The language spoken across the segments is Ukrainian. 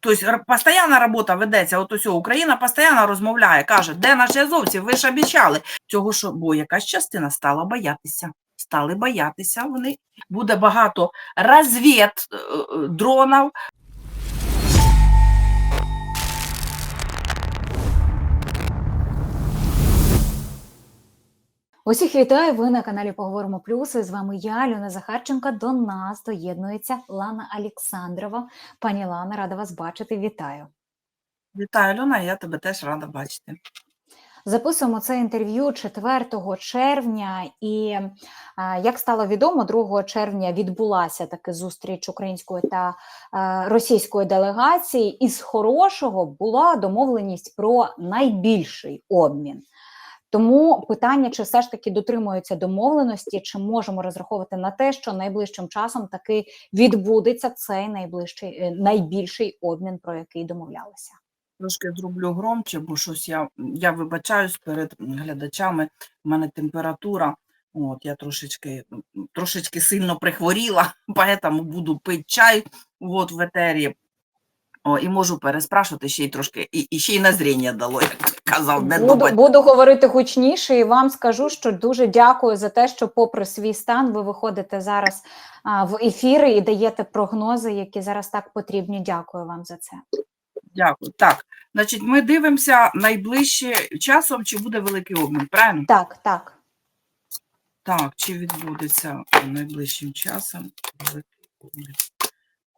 Тобто постійна робота ведеться, от ось Україна постійно розмовляє, каже, де наші азовці, ви ж обіцяли. Цього, що, бо якась частина стала боятися. Стали боятися вони. Буде багато розвід е, е, дронів, Усіх вітаю. Ви на каналі Поговоримо Плюс. І з вами я, Альона Захарченка. До нас доєднується Лана Олександрова. Пані Лана, рада вас бачити. Вітаю. Вітаю, Альона, я тебе теж рада бачити. Записуємо це інтерв'ю 4 червня, і як стало відомо, 2 червня відбулася таки зустріч української та російської делегації. І з хорошого була домовленість про найбільший обмін. Тому питання, чи все ж таки дотримуються домовленості, чи можемо розраховувати на те, що найближчим часом таки відбудеться цей найближчий е, найбільший обмін, про який домовлялися. Трошки зроблю громче, бо щось я, я вибачаюсь перед глядачами, в мене температура, от, я трошечки, трошечки сильно прихворіла, поэтому буду пити чай от, в етері. О, і можу переспрашувати ще й трошки, і, і ще й на зріння дало, як казав Буду, Недобать. буду говорити гучніше, і вам скажу, що дуже дякую за те, що, попри свій стан, ви виходите зараз а, в ефіри і даєте прогнози, які зараз так потрібні. Дякую вам за це. Дякую. Так, значить, ми дивимося найближче часом, чи буде великий обмін, правильно? Так, так. Так, чи відбудеться найближчим часом великий обмін?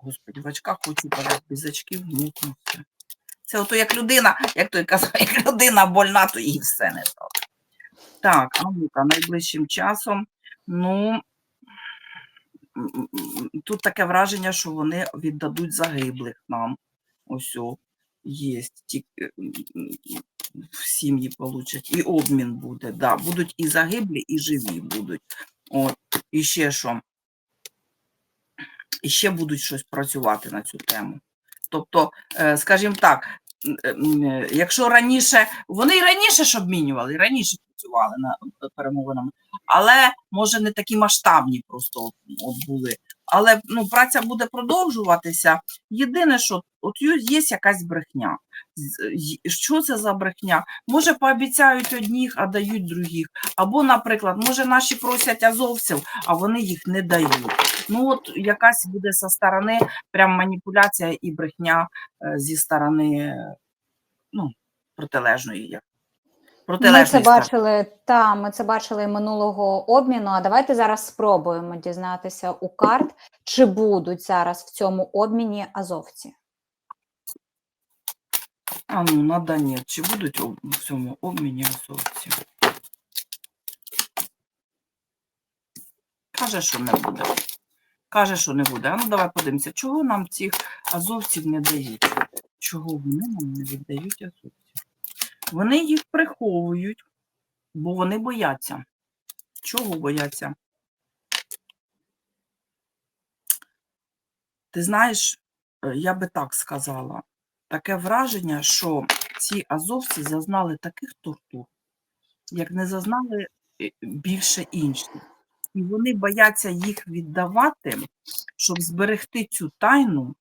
Господи, в очках хочу падати без очків, мутнувся. Це ото як людина, як той казав, як людина больна, то і все не так. Так, а ну-ка, найближчим часом, ну, тут таке враження, що вони віддадуть загиблих нам. Ось є. Ті, е, в сім'ї получать. І обмін буде, да. Будуть і загиблі, і живі будуть. От, і ще що? І ще будуть щось працювати на цю тему. Тобто, е, скажімо так, м, е, якщо раніше, вони і раніше ж обмінювали, і раніше працювали над перемовинами, але може не такі масштабні просто були. Але ну, праця буде продовжуватися. Єдине, що от є якась брехня. Що це за брехня? Може, пообіцяють одних, а дають других. Або, наприклад, може, наші просять азовців, а вони їх не дають. Ну, от якась буде зі сторони прям маніпуляція і брехня е, зі сторони ну, протилежної. Ми це бачили, та ми це бачили минулого обміну. А давайте зараз спробуємо дізнатися у карт, чи будуть зараз в цьому обміні азовці. А ну, на Донець, чи будуть в цьому обміні азовці? Каже, що не буде. Каже, що не буде. А ну давай подивимося, чого нам цих азовців не дають? Чого вони нам не віддають азовців? Вони їх приховують, бо вони бояться. Чого бояться? Ти знаєш, е, я би так сказала, таке враження, що ці азовці зазнали таких тортур, як не зазнали е, більше інші. І вони бояться їх віддавати, щоб зберегти цю тайну.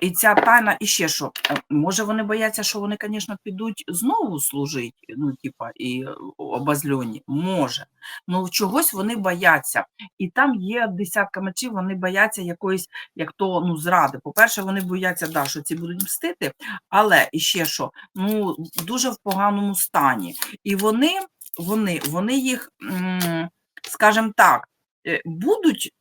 І ця тайна, і ще що, е, може вони бояться, що вони, звісно, підуть знову служити, ну, типа, і е, обозльоні, може. Ну, чогось вони бояться. І там є десятка мечів, вони бояться якоїсь, як то, ну, зради. По-перше, вони бояться, да, що ці будуть мстити, але і ще що, ну, дуже в поганому стані. І вони, вони, вони їх, скажімо так, е, будуть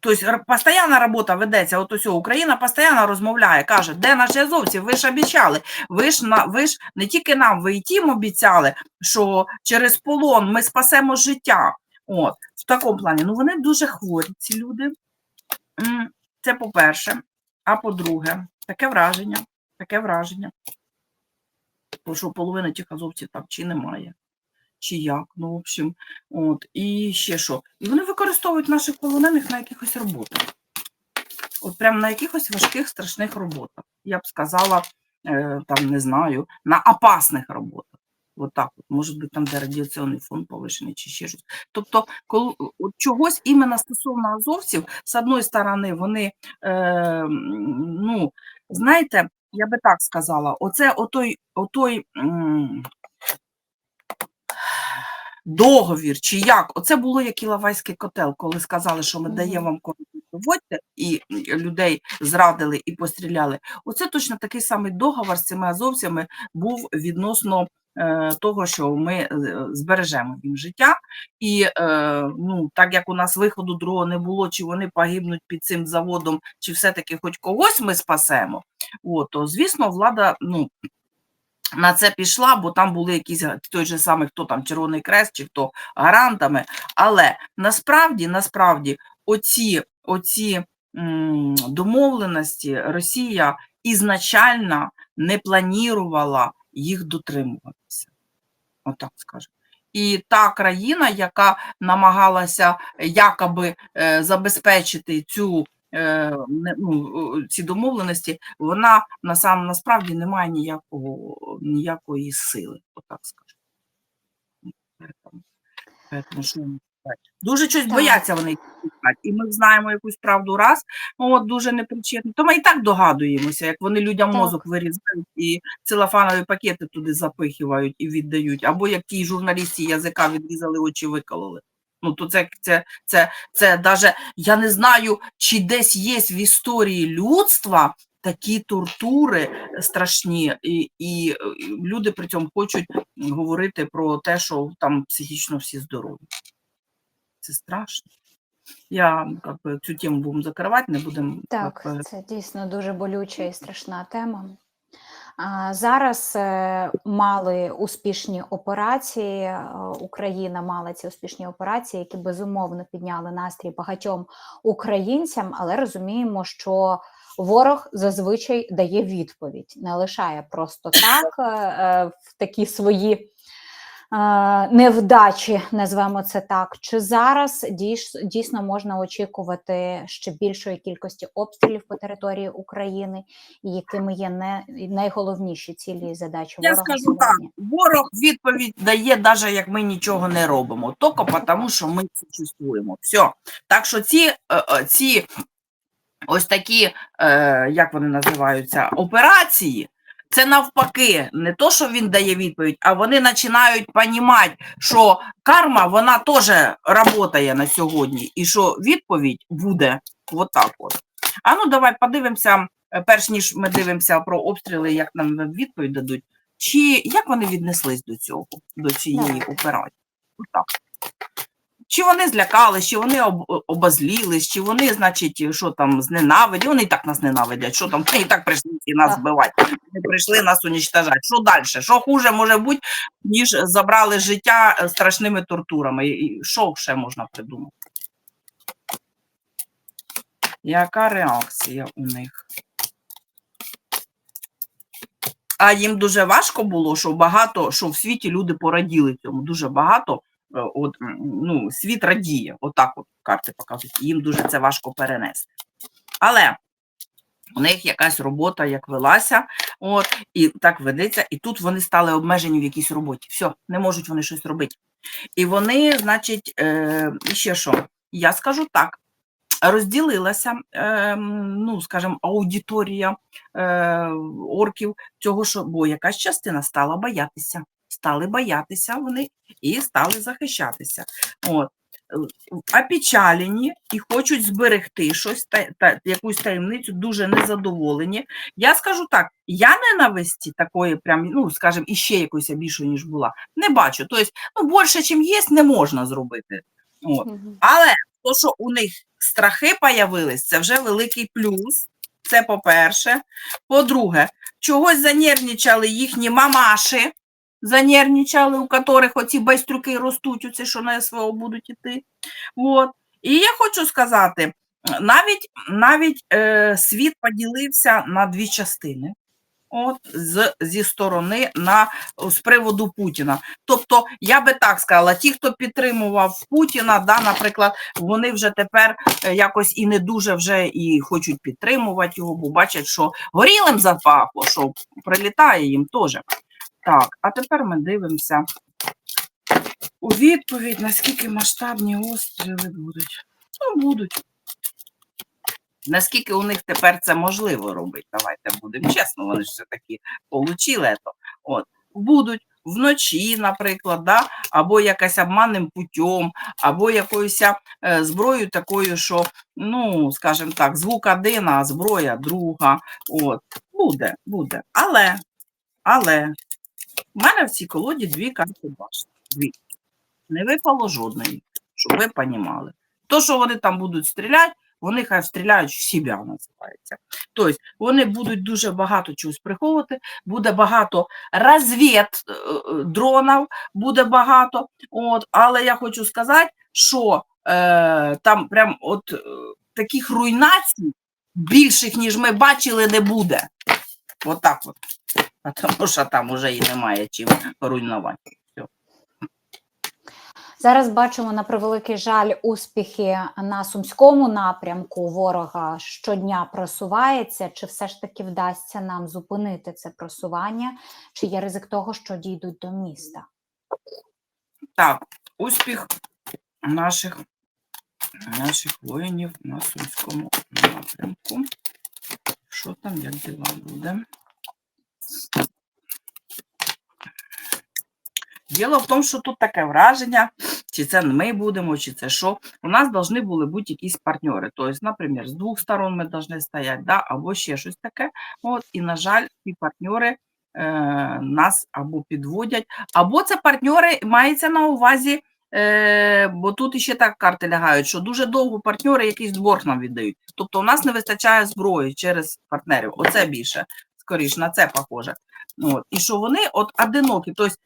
Тобто постійна робота ведеться, от ось Україна постійно розмовляє, каже, де наші азовці, ви ж обіцяли, ви ж, на, ви ж не тільки нам, ви і тим обіцяли, що через полон ми спасемо життя. От, в такому плані. Ну, вони дуже хворі, ці люди. Це по-перше. А по-друге, таке враження, таке враження, що половини тих азовців там чи немає чи як, ну, в общем, от, і ще що. І вони використовують наших полонених на якихось роботах. От прям на якихось важких, страшних роботах. Я б сказала, е, там, не знаю, на опасних роботах. От так от, може бути, там, де радіаційний фон повишений чи ще щось. Тобто, коли от чогось іменно стосовно азовців, з одної сторони, вони, е, ну, знаєте, я би так сказала, оце отой, отой м, договір, чи як, оце було як Іловайський котел, коли сказали, що ми даємо вам кордон, і людей зрадили і постріляли. Оце точно такий самий договор з цими азовцями був відносно е, того, що ми е, збережемо їм життя. І е, ну, так як у нас виходу другого не було, чи вони погибнуть під цим заводом, чи все-таки хоч когось ми спасемо, от, то звісно, влада ну, на це пішла, бо там були якісь той же самий, хто там Червоний Крест, чи хто гарантами. Але насправді, насправді, оці, оці м, домовленості Росія ізначально не планувала їх дотримуватися. Отак скажемо. І та країна, яка намагалася якоби е, забезпечити цю ці домовленості, вона насам насправді не має ніякого, ніякої сили, отак сказати? Дуже щось Так. бояться вони. І ми знаємо якусь правду раз, от дуже непричетно. То ми і так догадуємося, як вони людям Так. мозок вирізають і целофанові пакети туди запихивають і віддають. Або як тій журналісті язика відрізали, очі викололи. Ну, то це, це, це, це даже, я не знаю, чи десь є в історії людства такі тортури страшні, і, і е, люди при цьому хочуть говорити про те, що там психічно всі здорові. Це страшно. Я как би, цю тему будемо закривати, не будемо Так, би, це дійсно дуже болюча і страшна тема. Зараз е, мали успішні операції. е, Україна мала ці успішні операції, які безумовно підняли настрій багатьом українцям, але розуміємо, що ворог зазвичай дає відповідь, не лишає просто так е, в такі свої. Невдачі, назвемо це так. Чи зараз дійсно можна очікувати ще більшої кількості обстрілів по території України, якими є не найголовніші цілі і задачі Я ворога скажу так, ворог відповідь дає, навіть як ми нічого не робимо, тільки тому, що ми существуємо. Все. Так що ці, е, е, ці ось такі, е, як вони називаються, операції, це навпаки, не то, що він дає відповідь, а вони починають розуміти, що карма, вона теж працює на сьогодні, і що відповідь буде отак от. А ну давай подивимося, е, перш ніж ми дивимося про обстріли, як нам відповідь дадуть, чи як вони віднеслись до цього, до цієї операції? Отак. Чи вони злякались, чи вони об, обозлілись, чи вони, значить, що там зненавидять, вони і так нас ненавидять, що там, вони і так прийшли всі нас Так. збивати, вони прийшли нас уничтожати. Що далі? Що хуже може бути, ніж забрали життя е, страшними тортурами? І- І що ще можна придумати? Яка реакція у них? А їм дуже важко було, що багато, що в світі люди пораділи цьому. Дуже багато. Е, От, ну, світ радіє, отак от карти показують. Їм дуже це важко перенести. Але у них якась робота як велася, от, і так ведеться, і тут вони стали обмежені в якійсь роботі. Все, не можуть вони щось робити. І вони, значить, е, ще що? Я скажу так: розділилася, е, ну, скажімо, аудиторія е, орків цього, що бо якась частина стала боятися. Стали боятися вони і стали захищатися. От. е, Опечалені і хочуть зберегти щось, та, та, якусь таємницю, дуже незадоволені. Я скажу так: я ненависті такої, прям, ну, скажімо, іще якоїсь більшої, ніж була, не бачу. Тобто, ну, більше, чим є, не можна зробити. От. Але то, що у них страхи появились, це вже великий плюс. Це по-перше. По-друге, чогось занервничали їхні мамаші, занервничали, у яких оці байстрюки ростуть, оці, що на СВО будуть іти. От. І я хочу сказати, навіть, навіть е, світ поділився на дві частини. От, з, зі сторони на, з приводу Путіна. Тобто, я би так сказала, ті, хто підтримував Путіна, да, наприклад, вони вже тепер е, якось і не дуже вже і хочуть підтримувати його, бо бачать, що горілим запахло, що прилітає їм теж. Так, а тепер ми дивимося у відповідь, наскільки масштабні остріли будуть. Ну, будуть. Наскільки у них тепер це можливо робити? Давайте будемо чесно, вони ж все таки получили. От будуть вночі, наприклад, да? або якась обманним путем, або якоюсь е, зброєю такою, що, ну, скажімо так, звук один, а зброя друга. От, буде, буде. Але, але в мене в цій колоді дві карти башти. Дві. Не випало жодної, щоб ви понімали. То, що вони там будуть стріляти, вони хай стріляють в себе, називається. Тобто вони будуть дуже багато чогось приховувати, буде багато розвід е, е, дронів, буде багато. От, але я хочу сказати, що е, там прям от е, таких руйнацій більших, ніж ми бачили, не буде. От так от. Тому що там уже і немає чим руйнувати. Зараз бачимо на превеликий жаль успіхи на сумському напрямку. Ворога щодня просувається. Чи все ж таки вдасться нам зупинити це просування? Чи є ризик того, що дійдуть до міста? Так, успіх наших, наших воїнів на Сумському напрямку. Що там, як діла буде? Діло в тому, що тут таке враження, чи це ми будемо, чи це що. У нас повинні були бути якісь партнери. Тобто, наприклад, з двох сторон ми повинні стояти, да, або ще щось таке. От, і, на жаль, ці партнери е, нас або підводять, або це партнери мається на увазі, е, бо тут ще так карти лягають, що дуже довго партнери якийсь борг нам віддають. Тобто у нас не вистачає зброї через партнерів. Оце більше, скоріш, на це похоже. От. І що вони от одинокі. Тобто,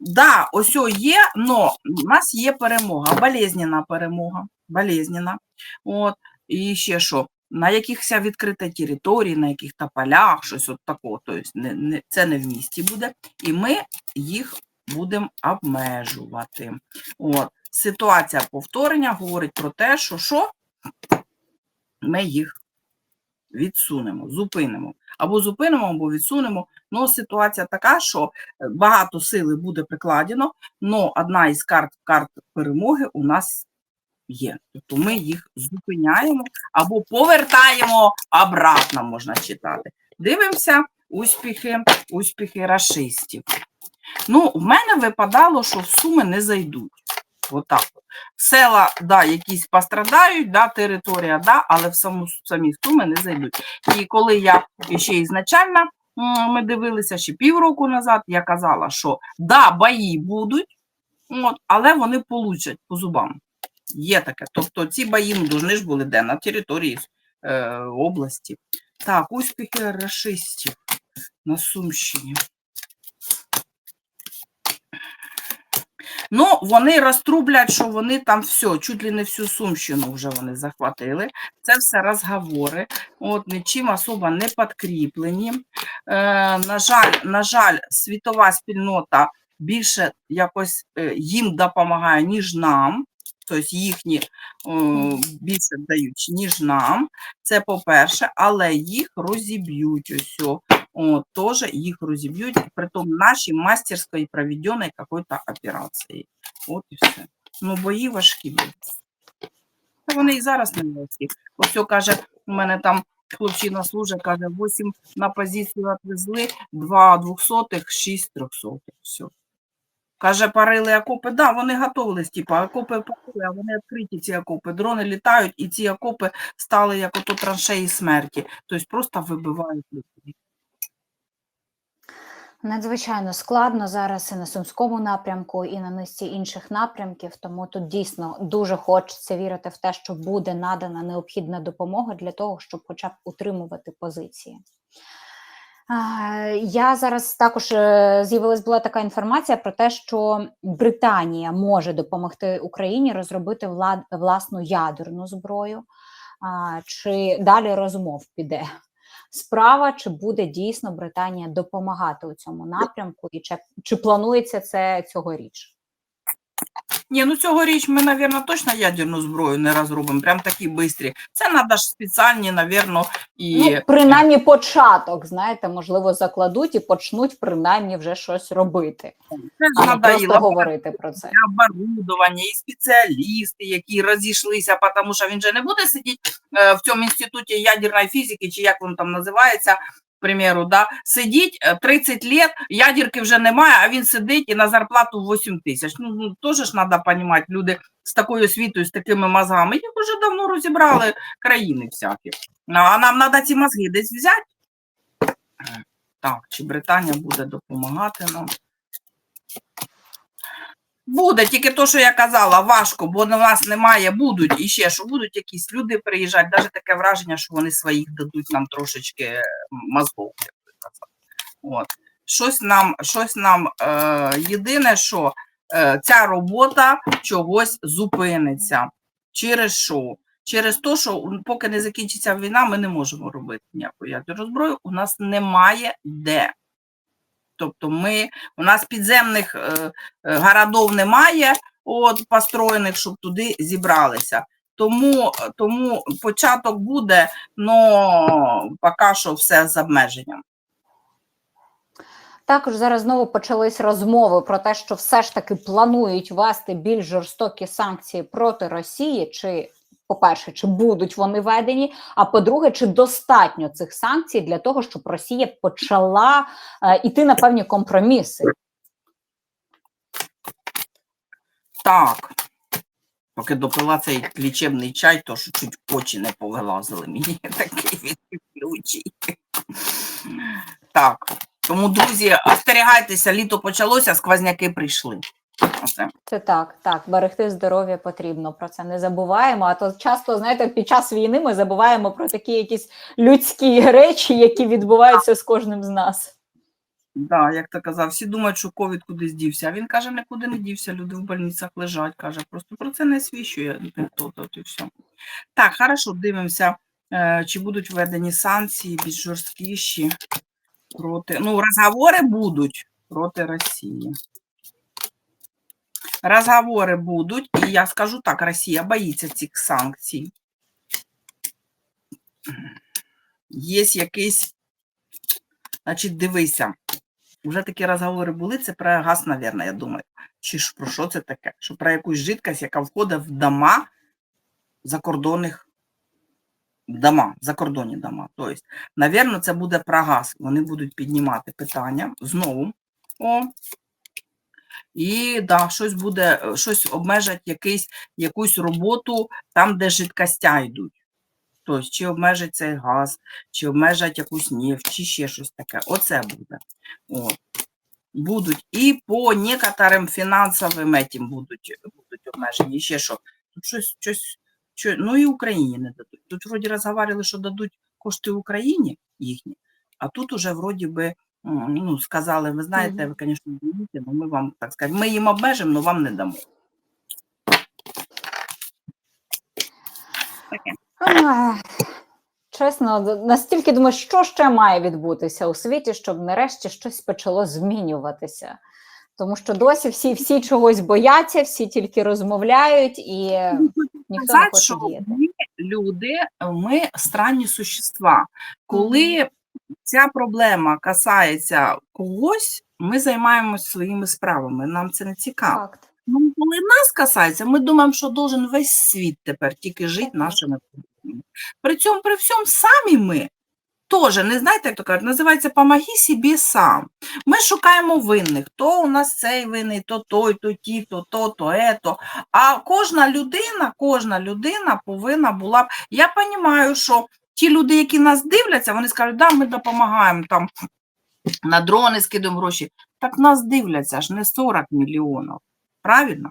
да, ось є, но у нас є перемога, болезненна перемога, болезненна. От. І ще що, на якихось відкритій території, на яких-то полях, щось от такого, тобто не, не, це не в місті буде, і ми їх будемо обмежувати. От. Ситуація повторення говорить про те, що що ми їх відсунемо, зупинимо. Або зупинимо, або відсунемо. Ну, ситуація така, що е, багато сили буде прикладено, але одна із карт, карт перемоги у нас є. Тобто ми їх зупиняємо або повертаємо обратно, можна читати. Дивимося успіхи, успіхи рашистів. Ну, в мене випадало, що в суми не зайдуть. Отак. от. Села, да, якісь пострадають, да, територія, да, але в саму, самі суми не зайдуть. І коли я ще ізначально ми дивилися ще півроку назад, я казала, що да, бої будуть, от, але вони получать по зубам. Є таке. Тобто ці бої ну, должны ж були де на території е, області. Так, успіхи рашистів на Сумщині. Ну, вони розтрублять, що вони там все, чуть ли не всю Сумщину вже вони захватили. Це все розговори, от, нічим особо не підкріплені. Е, на, жаль, на жаль, світова спільнота більше якось е, їм допомагає, ніж нам. Тобто їхні е, більше дають, ніж нам. Це по-перше, але їх розіб'ють ось. О. От, тоже їх розіб'ють, притом наші мастерської проведеної какой-то операції. От і все. Ну, бої важкі будуть. Та вони і зараз не важкі. Ось о, каже, у мене там хлопчина служить, каже, 8 на позицію відвезли, 2 двохсотих, 6 трьохсотих. Все. Каже, парили окопи, да, вони готовились, типу, окопи парили, а вони відкриті ці окопи. Дрони літають, і ці окопи стали як ото траншеї смерті. Тобто просто вибивають людей. Надзвичайно складно зараз і на сумському напрямку, і на низці інших напрямків. Тому тут дійсно дуже хочеться вірити в те, що буде надана необхідна допомога для того, щоб, хоча б утримувати позиції. Я зараз також е, з'явилась була така інформація про те, що Британія може допомогти Україні розробити власну ядерну зброю. Чи далі розмов піде? Справа, чи буде дійсно Британія допомагати у цьому напрямку, і чи, чи планується це цьогоріч? Ні, ну цьогоріч ми, мабуть, точно ядерну зброю не розробимо, прям такі бистрі. Це треба ж спеціальні, мабуть, і Ну, принаймні початок, знаєте, можливо, закладуть і почнуть принаймні вже щось робити, це ж треба і просто говорити про це. оборудовання, і спеціалісти, які розійшлися, тому що він же не буде сидіти е, в цьому інституті ядерної фізики, чи як він там називається, примеру, да, сидіть е, 30 лет, ядерки вже немає, а він сидить і на зарплату 8 тисяч. Ну, ну теж ж треба розуміти, люди з такою освітою, з такими мозгами, їх вже давно розібрали країни всякі. А нам треба ці мозги десь взяти. Так, чи Британія буде допомагати нам? Буде, тільки то, що я казала, важко, бо на вас немає, будуть і ще що будуть якісь люди приїжджати, навіть таке враження, що вони своїх дадуть нам трошечки м, мозгов. От. Щось нам, щось нам е, єдине, що е, ця робота чогось зупиниться. Через що? Через те, що поки не закінчиться війна, ми не можемо робити ніяку ядерну зброю, у нас немає де. Тобто ми, у нас підземних е, е, городов немає, от, построєних, щоб туди зібралися. Тому, тому початок буде, але поки що все з обмеженням. Також зараз знову почались розмови про те, що все ж таки планують вести більш жорстокі санкції проти Росії. Чи, по-перше, чи будуть вони введені? А по-друге, чи достатньо цих санкцій для того, щоб Росія почала е, іти на певні компроміси? Так. Поки допила цей лічебний чай, то що чуть очі не повилазили мені такий він ключий. Так. Тому, друзі, остерігайтеся, літо почалося, сквозняки прийшли. Оце. Це так, так, берегти здоров'я потрібно. Про це не забуваємо. А то часто, знаєте, під час війни ми забуваємо про такі якісь людські речі, які відбуваються з кожним з нас. Да, як ти казав, всі думають, що ковід кудись дівся. А він каже, нікуди не дівся, люди в больницях лежать, каже, просто про це не свідчує ніхто, от і все. Так, хорошо, дивимося, е, чи будуть введені санкції більш жорсткіші проти. Ну, розговори будуть проти Росії. Розговори будуть, і я скажу так, Росія боїться цих санкцій. Є якийсь, значить, дивися, вже такі розговори були, це про газ, мабуть, я думаю. Чи ж про що це таке? Що про якусь жидкость, яка входить в дома закордонних дома, закордонні дома. Тобто, мабуть, це буде про газ. Вони будуть піднімати питання знову. О, і да, щось буде, е, щось обмежать якийсь, якусь роботу там, де жидкостя йдуть. Тобто, чи обмежать цей газ, чи обмежать якусь нефть, чи ще щось таке. Оце буде. От. Будуть і по некоторим фінансовим етім будуть, будуть обмежені. Ще що. Тут щось, щось, що, ну і Україні не дадуть. Тут вроді розговорили, що дадуть кошти Україні їхні, а тут уже вроді би ну, сказали, ви знаєте, ви, звісно, дивіться, але ми вам так скажемо, ми їм обмежимо, але вам не дамо. Таке. Ах, Чесно, настільки думаю, що ще має відбутися у світі, щоб нарешті щось почало змінюватися. Тому що досі всі, всі чогось бояться, всі тільки розмовляють, і ніхто не хоче діяти. люди, ми странні существа. Коли ця проблема касається когось, ми займаємося своїми справами. Нам це не цікаво. Факт. Ну, коли нас касається, ми думаємо, що должен весь світ тепер тільки жити нашими проблемами. При цьому, при всьому, самі ми теж, не знаєте, як то кажуть, називається «помоги собі сам». Ми шукаємо винних. То у нас цей винний, то той, то ті, то то, то ето. А кожна людина, кожна людина повинна була б. Я розумію, що ті люди, які нас дивляться, вони скажуть, да, ми допомагаємо там на дрони скидуємо гроші. Так нас дивляться аж не 40 мільйонів. Правильно?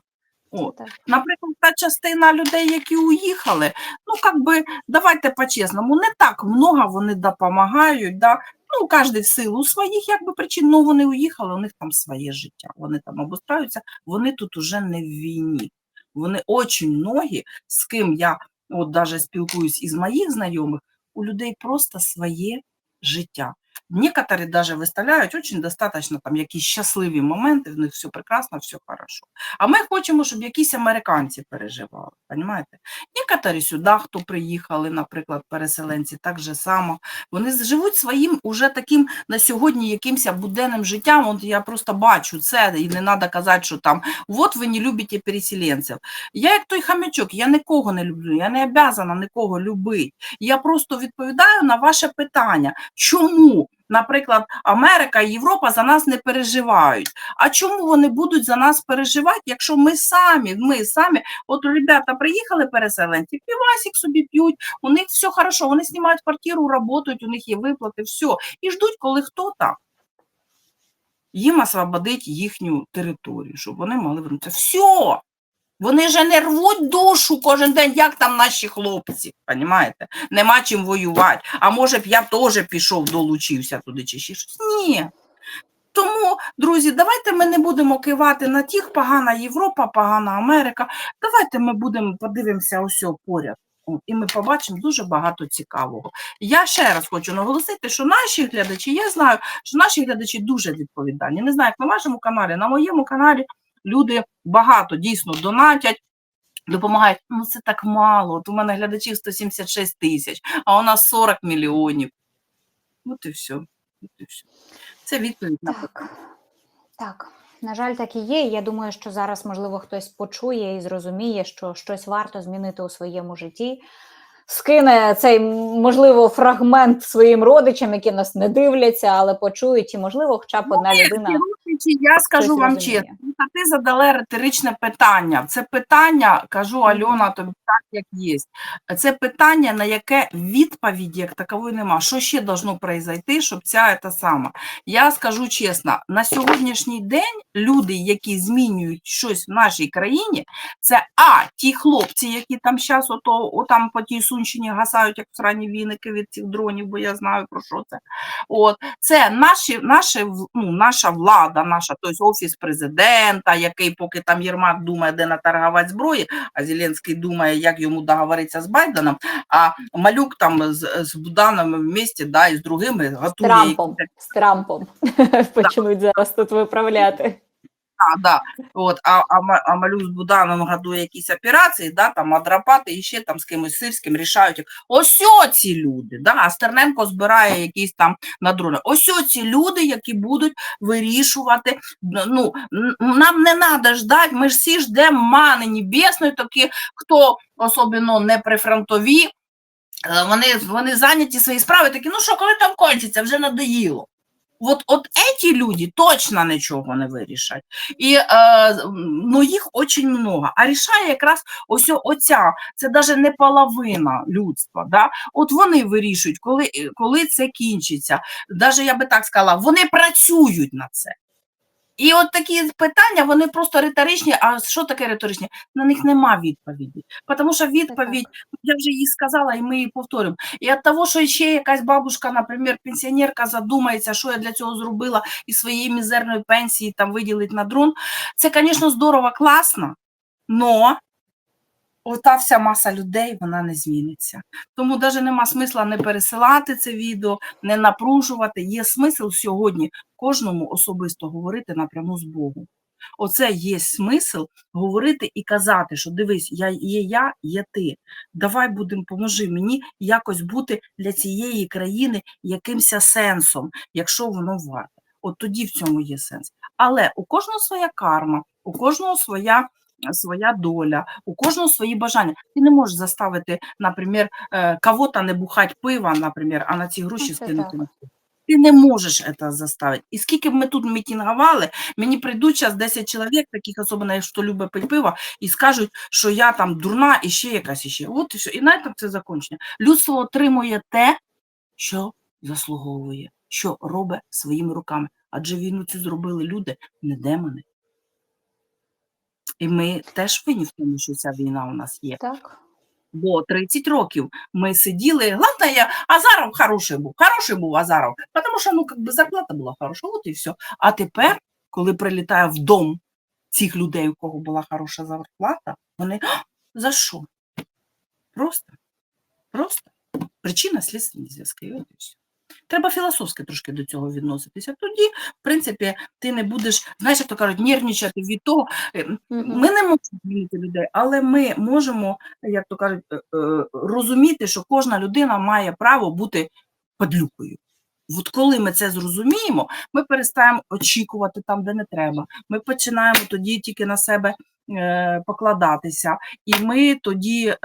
От. Наприклад, та частина людей, які уїхали, ну, как би, давайте по-чесному, не так много вони допомагають, да? ну, кожен в силу своїх якби, причин, ну, вони уїхали, у них там своє життя, вони там обустраюються, вони тут уже не в війні. Вони очень многі, з ким я от даже спілкуюсь із моїх знайомих, у людей просто своє життя. Некоторі даже виставляють очень достаточно там якісь щасливі моменти, в них все прекрасно, все хорошо. А ми хочемо, щоб якісь американці переживали, понимаєте? Некоторі сюди, хто приїхали, наприклад, переселенці, так же само, вони живуть своїм уже таким на сьогодні якимось буденним життям. От я просто бачу це, і не треба казати, що там от ви не любите переселенців. Я як той хам'ячок, я нікого не люблю, я не обязана нікого любити. Я просто відповідаю на ваше питання, чому, наприклад, Америка і Європа за нас не переживають. А чому вони будуть за нас переживати, якщо ми самі, ми самі, от ребята приїхали переселенці, півасик собі п'ють, у них все хорошо, вони знімають квартиру, працюють, у них є виплати, все, і ждуть, коли хто там їм освободить їхню територію, щоб вони могли вернутися. Все! Вони же не рвуть душу кожен день, як там наші хлопці, понімаєте? Нема чим воювати. А може б я теж пішов, долучився туди чи ще щось. Ні. Тому, друзі, давайте ми не будемо кивати на тих, погана Європа, погана Америка. Давайте ми будемо подивимося ось поряд. І ми побачимо дуже багато цікавого. Я ще раз хочу наголосити, що наші глядачі, я знаю, що наші глядачі дуже відповідальні. Не знаю, як на вашому каналі, на моєму каналі люди багато дійсно донатять. Допомагають, ну це так мало. От у мене глядачів 176 тисяч, а у нас 40 мільйонів. От і все. От і все. Це відповідь на Так, так. На жаль, так і є. Я думаю, що зараз, можливо, хтось почує і зрозуміє, що щось варто змінити у своєму житті. Скине цей, можливо, фрагмент своїм родичам, які нас не дивляться, але почують, і, можливо, хоча б одна людина. Слухайте, Я скажу вам розуміє. чесно, ти задала риторичне питання. Це питання, кажу Альона, тобі так, як є. Це питання, на яке відповіді як такової нема. Що ще должно произойти, щоб ця та сама? Я скажу чесно, на сьогоднішній день люди, які змінюють щось в нашій країні, це а ті хлопці, які там зараз ото, отам по тій Сунщині гасають, як срані віники від цих дронів, бо я знаю про що це. От це наші, наші, ну, наша влада, наша, тобто офіс президента, який поки там Єрмак думає, де наторгувати зброї, а Зеленський думає, як йому договоритися з Байденом, а Малюк там з, з Буданом вместе, да, і з другими З готує Трампом. З Трампом почнуть зараз тут виправляти. А, да. От, а, а, а Малюк з Буданом гадує якісь операції, да, там Адрапати і ще там з кимось сирським рішають. Ось ці люди, да, а Стерненко збирає якісь там на дрони. Ось ці люди, які будуть вирішувати. Ну, нам не треба ждати, ми ж всі ждемо мани небесної, такі, хто особливо не прифронтові, е, вони, вони зайняті свої справи, такі, ну що, коли там кончиться, вже надоїло. От, от ці люди точно нічого не вирішать. І е, ну, їх дуже много. А рішає якраз ось оця, це навіть не половина людства. Да? От вони вирішують, коли, коли це кінчиться. Навіть я би так сказала, вони працюють на це. І от такі питання, вони просто риторичні. А що таке риторичні? На них нема відповіді. Тому що відповідь, я вже її сказала, і ми її повторимо. І від того, що ще якась бабушка, наприклад, пенсіонерка задумається, що я для цього зробила і своєї мізерної пенсії там виділить на дрон, це, звісно, здорово, класно, но ота вся маса людей, вона не зміниться. Тому навіть нема смисла не пересилати це відео, не напружувати. Є смисл сьогодні кожному особисто говорити напряму з Богом. Оце є смисл говорити і казати, що дивись, я є я, є ти. Давай будемо, поможи мені якось бути для цієї країни якимось сенсом, якщо воно варте. От тоді в цьому є сенс. Але у кожного своя карма, у кожного своя. Своя доля, у кожного свої бажання. Ти не можеш заставити, наприклад, е, кого-то не бухати пива, наприклад, а на ці гроші Ну, скинути. Ти не можеш це заставити. І скільки б ми тут мітингували, мені прийдуть зараз 10 чоловік, таких особливо, хто любить пити пиво, і скажуть, що я там дурна і ще якась іще. От і все. І на цьому це закінчення. Людство отримує те, що заслуговує, що робить своїми руками. Адже війну цю зробили люди, не демони. І ми теж винні в тому, що ця війна у нас є. Так. Бо 30 років ми сиділи, головне, я, Азаров хороший був, хороший був Азаров, тому що ну, как би, зарплата була хороша, от і все. А тепер, коли прилітає в дом цих людей, у кого була хороша зарплата, вони за що? Просто, просто причина слідственні зв'язки. От і все. Треба філософськи трошки до цього відноситися. Тоді, в принципі, ти не будеш, знаєш, як то кажуть, нервничати від того. Е. Ми не можемо змінити людей, але ми можемо, як то кажуть, е, е, розуміти, що кожна людина має право бути падлюкою. От коли ми це зрозуміємо, ми перестаємо очікувати там, де не треба. Ми починаємо тоді тільки на себе е, покладатися, і ми тоді е,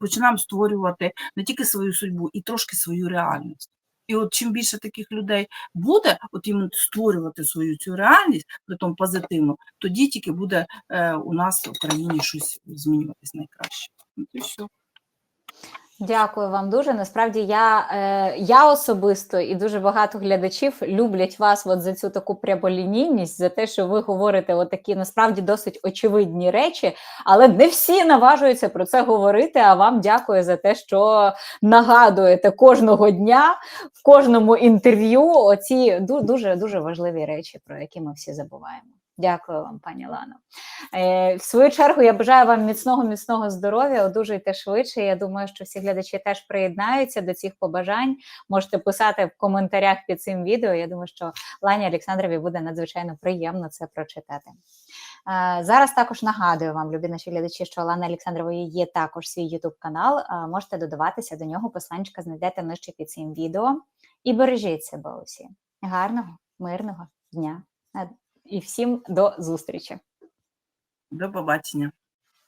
починаємо створювати не тільки свою судьбу, і трошки свою реальність. І от чим більше таких людей буде, от їм створювати свою цю реальність, притом позитивну, тоді тільки буде е, у нас в Україні щось змінюватись найкраще. І все. Дякую вам дуже. Насправді я, е, я особисто і дуже багато глядачів люблять вас от за цю таку прямолінійність, за те, що ви говорите от такі насправді досить очевидні речі, але не всі наважуються про це говорити. А вам дякую за те, що нагадуєте кожного дня в кожному інтерв'ю оці дуже дуже важливі речі, про які ми всі забуваємо. Дякую вам, пані Лано. Е, в свою чергу я бажаю вам міцного, міцного здоров'я, одужуйте швидше. Я думаю, що всі глядачі теж приєднаються до цих побажань. Можете писати в коментарях під цим відео. Я думаю, що Лані Олександрові буде надзвичайно приємно це прочитати. Е, Зараз також нагадую вам, любі наші глядачі, що Лана Олександрової є також свій YouTube канал. Е, Можете додаватися до нього. Посланчика знайдете нижче під цим відео. І бережіть себе усі. Гарного, мирного дня. І всім до зустрічі! До побачення.